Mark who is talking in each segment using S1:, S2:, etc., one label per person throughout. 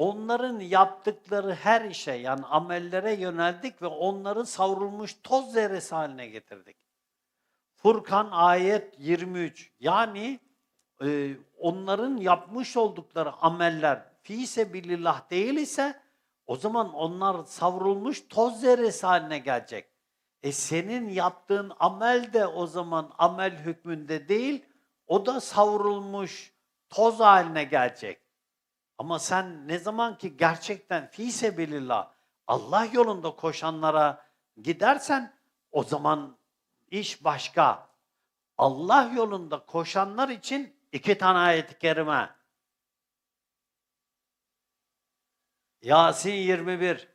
S1: onların yaptıkları her işe yani amellere yöneldik ve onları savrulmuş toz zerresi haline getirdik. Furkan ayet 23. Yani e, onların yapmış oldukları ameller fi sebilillah değil ise o zaman onlar savrulmuş toz zerresi haline gelecek. E senin yaptığın amel de o zaman amel hükmünde değil, o da savrulmuş toz haline gelecek. Ama sen ne zaman ki gerçekten fi sebilillah Allah yolunda koşanlara gidersen o zaman iş başka. Allah yolunda koşanlar için iki tane ayet-i kerime. Yasin 21.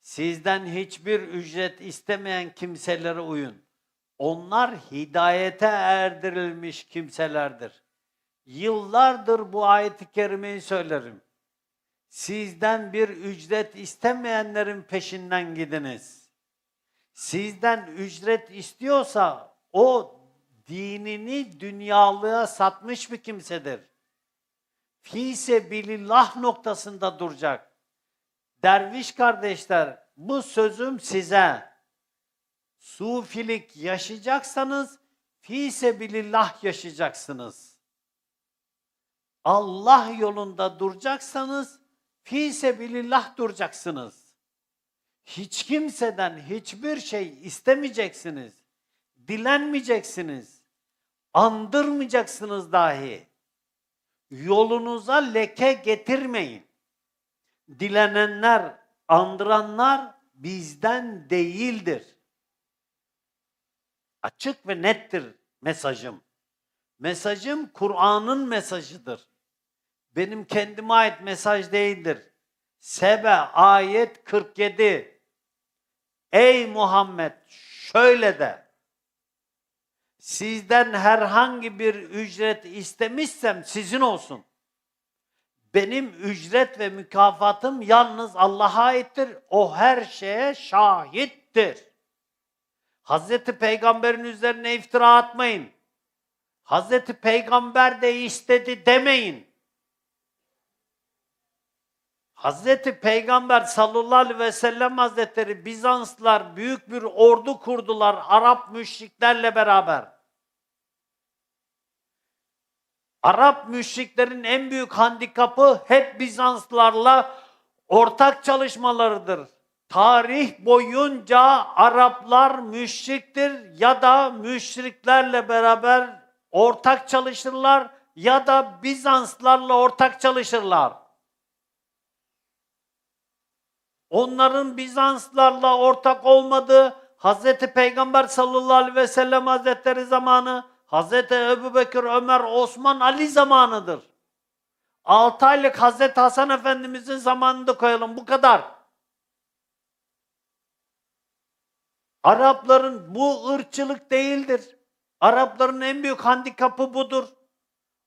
S1: Sizden hiçbir ücret istemeyen kimselere uyun. Onlar hidayete erdirilmiş kimselerdir. Yıllardır bu ayet-i kerimeyi söylerim. Sizden bir ücret istemeyenlerin peşinden gidiniz. Sizden ücret istiyorsa o dinini dünyalığa satmış bir kimsedir. Fise bilillah noktasında duracak. Derviş kardeşler bu sözüm size. Sufilik yaşayacaksanız fise bilillah yaşayacaksınız. Allah yolunda duracaksanız fise bilillah duracaksınız. Hiç kimseden hiçbir şey istemeyeceksiniz. Dilenmeyeceksiniz. Andırmayacaksınız dahi. Yolunuza leke getirmeyin. Dilenenler, andıranlar bizden değildir. Açık ve nettir mesajım. Mesajım Kur'an'ın mesajıdır. Benim kendime ait mesaj değildir. Sebe ayet 47. Ey Muhammed şöyle de. Sizden herhangi bir ücret istemişsem sizin olsun. Benim ücret ve mükafatım yalnız Allah'a aittir. O her şeye şahittir. Hazreti Peygamber'in üzerine iftira atmayın. Hazreti Peygamber de istedi demeyin. Hazreti Peygamber sallallahu aleyhi ve sellem hazretleri Bizanslılar büyük bir ordu kurdular Arap müşriklerle beraber. Arap müşriklerin en büyük handikapı hep Bizanslılarla ortak çalışmalarıdır. Tarih boyunca Araplar müşriktir ya da müşriklerle beraber ortak çalışırlar ya da Bizanslarla ortak çalışırlar. Onların Bizanslarla ortak olmadığı Hazreti Peygamber sallallahu aleyhi ve sellem hazretleri zamanı, Hazreti Ebu Bekir, Ömer, Osman, Ali zamanıdır. 6 aylık Hazreti Hasan Efendimizin zamanında koyalım bu kadar. Arapların bu ırkçılık değildir. Arapların en büyük handikapı budur.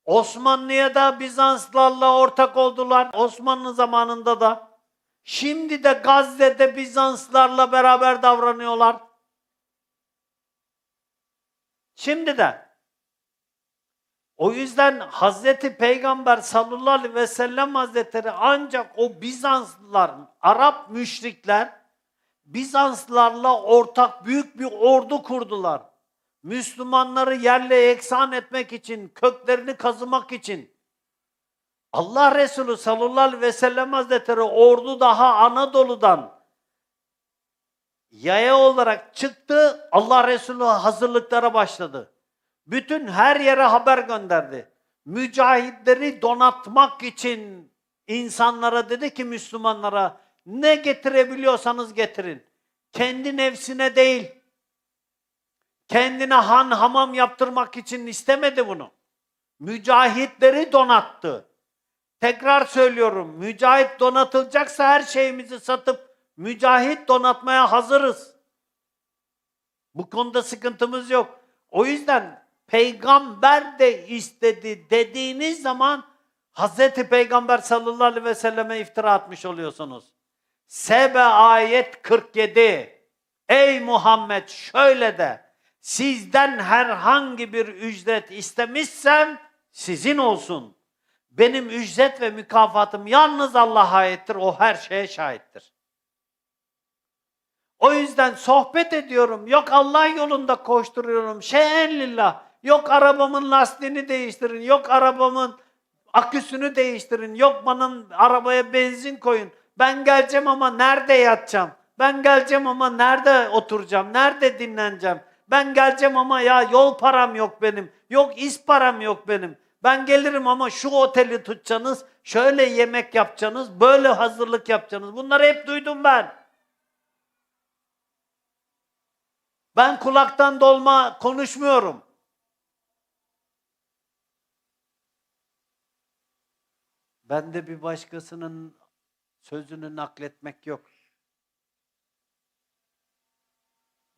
S1: Osmanlı'ya da Bizanslarla ortak oldular. Osmanlı zamanında da. Şimdi de Gazze'de Bizanslarla beraber davranıyorlar. Şimdi de. O yüzden Hazreti Peygamber sallallahu aleyhi ve sellem hazretleri ancak o Bizanslılar, Arap müşrikler Bizanslarla ortak büyük bir ordu kurdular. Müslümanları yerle eksan etmek için, köklerini kazımak için. Allah Resulü sallallahu aleyhi ve sellem hazretleri ordu daha Anadolu'dan yaya olarak çıktı. Allah Resulü hazırlıklara başladı. Bütün her yere haber gönderdi. Mücahitleri donatmak için insanlara dedi ki Müslümanlara ne getirebiliyorsanız getirin. Kendi nefsine değil. Kendine han hamam yaptırmak için istemedi bunu. Mücahitleri donattı. Tekrar söylüyorum. Mücahit donatılacaksa her şeyimizi satıp mücahit donatmaya hazırız. Bu konuda sıkıntımız yok. O yüzden peygamber de istedi dediğiniz zaman Hazreti Peygamber sallallahu aleyhi ve selleme iftira atmış oluyorsunuz. Sebe ayet 47. Ey Muhammed şöyle de sizden herhangi bir ücret istemişsem sizin olsun. Benim ücret ve mükafatım yalnız Allah'a aittir. O her şeye şahittir. O yüzden sohbet ediyorum. Yok Allah yolunda koşturuyorum. Şeyen lillah. Yok arabamın lastiğini değiştirin. Yok arabamın aküsünü değiştirin. Yok bana arabaya benzin koyun. Ben geleceğim ama nerede yatacağım? Ben geleceğim ama nerede oturacağım? Nerede dinleneceğim? Ben geleceğim ama ya yol param yok benim. Yok is param yok benim. Ben gelirim ama şu oteli tutacaksınız, şöyle yemek yapacaksınız, böyle hazırlık yapacaksınız. Bunları hep duydum ben. Ben kulaktan dolma konuşmuyorum. Bende bir başkasının sözünü nakletmek yok.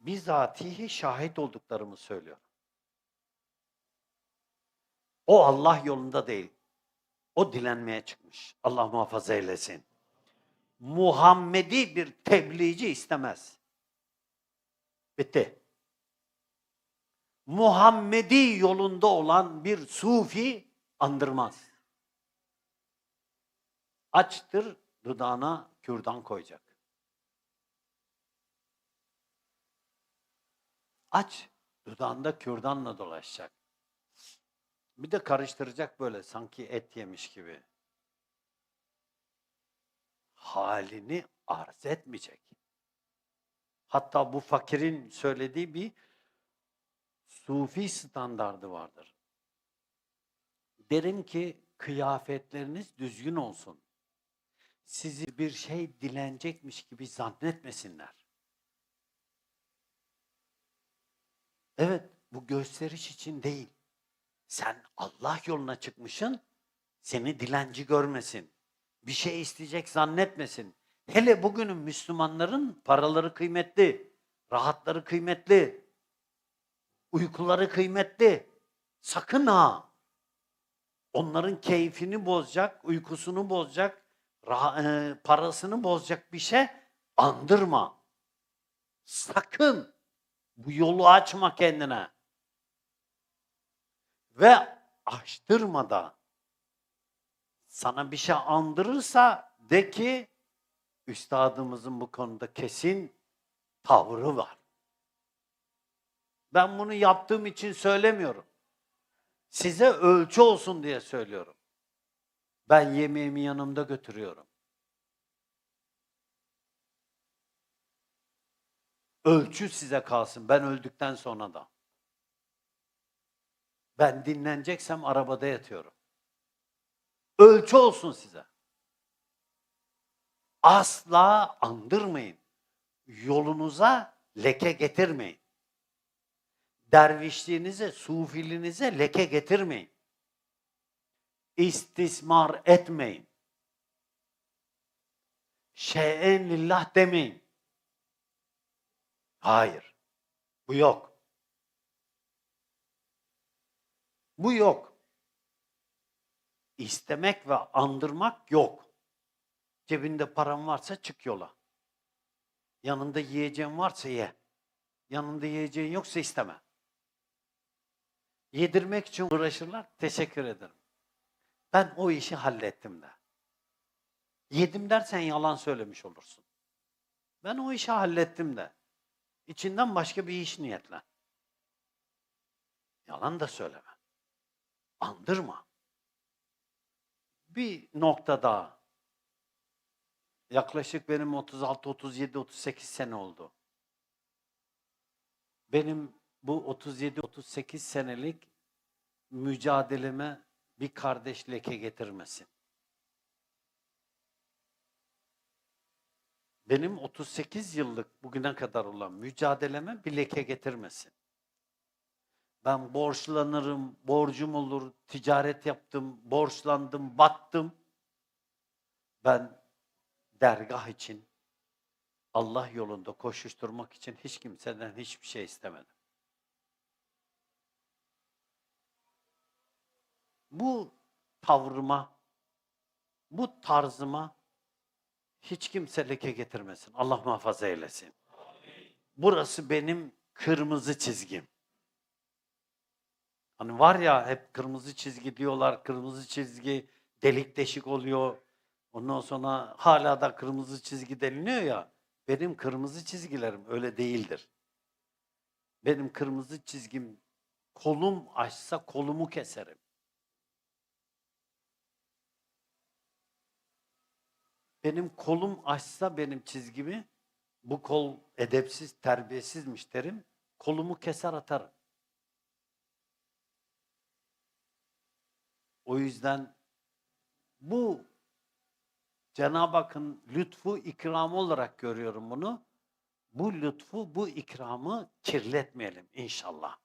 S1: Bizatihi şahit olduklarımı söylüyorum. O Allah yolunda değil. O dilenmeye çıkmış. Allah muhafaza eylesin. Muhammedi bir tebliğci istemez. Bitti. Muhammedi yolunda olan bir sufi andırmaz. Açtır dudağına kürdan koyacak. Aç dudağında kürdanla dolaşacak. Bir de karıştıracak böyle sanki et yemiş gibi. Halini arz etmeyecek. Hatta bu fakirin söylediği bir sufi standardı vardır. Derim ki kıyafetleriniz düzgün olsun. Sizi bir şey dilenecekmiş gibi zannetmesinler. Evet, bu gösteriş için değil. Sen Allah yoluna çıkmışsın, seni dilenci görmesin. Bir şey isteyecek zannetmesin. Hele bugünün Müslümanların paraları kıymetli, rahatları kıymetli, uykuları kıymetli. Sakın ha! Onların keyfini bozacak, uykusunu bozacak, e, parasını bozacak bir şey andırma. Sakın bu yolu açma kendine. Ve açtırma da. Sana bir şey andırırsa de ki üstadımızın bu konuda kesin tavrı var. Ben bunu yaptığım için söylemiyorum. Size ölçü olsun diye söylüyorum. Ben yemeğimi yanımda götürüyorum. Ölçü size kalsın. Ben öldükten sonra da. Ben dinleneceksem arabada yatıyorum. Ölçü olsun size. Asla andırmayın. Yolunuza leke getirmeyin. Dervişliğinize, sufiliğinize leke getirmeyin. İstismar etmeyin. Şeyen lillah demeyin. Hayır. Bu yok. Bu yok. İstemek ve andırmak yok. Cebinde paran varsa çık yola. Yanında yiyeceğin varsa ye. Yanında yiyeceğin yoksa isteme. Yedirmek için uğraşırlar. Teşekkür ederim. Ben o işi hallettim de. Yedim dersen yalan söylemiş olursun. Ben o işi hallettim de. İçinden başka bir iş niyetle. Yalan da söyleme. Andırma. Bir nokta daha. Yaklaşık benim 36, 37, 38 sene oldu. Benim bu 37, 38 senelik mücadeleme bir kardeş leke getirmesin. Benim 38 yıllık bugüne kadar olan mücadeleme bir leke getirmesin. Ben borçlanırım, borcum olur, ticaret yaptım, borçlandım, battım. Ben dergah için, Allah yolunda koşuşturmak için hiç kimseden hiçbir şey istemedim. Bu tavrıma, bu tarzıma hiç kimse leke getirmesin. Allah muhafaza eylesin. Burası benim kırmızı çizgim. Hani var ya hep kırmızı çizgi diyorlar, kırmızı çizgi delik deşik oluyor. Ondan sonra hala da kırmızı çizgi deniliyor ya. Benim kırmızı çizgilerim öyle değildir. Benim kırmızı çizgim kolum açsa kolumu keserim. Benim kolum açsa benim çizgimi bu kol edepsiz, terbiyesizmiş derim. Kolumu keser atarım. O yüzden bu Cenab-ı Hakk'ın lütfu, ikramı olarak görüyorum bunu. Bu lütfu, bu ikramı kirletmeyelim inşallah.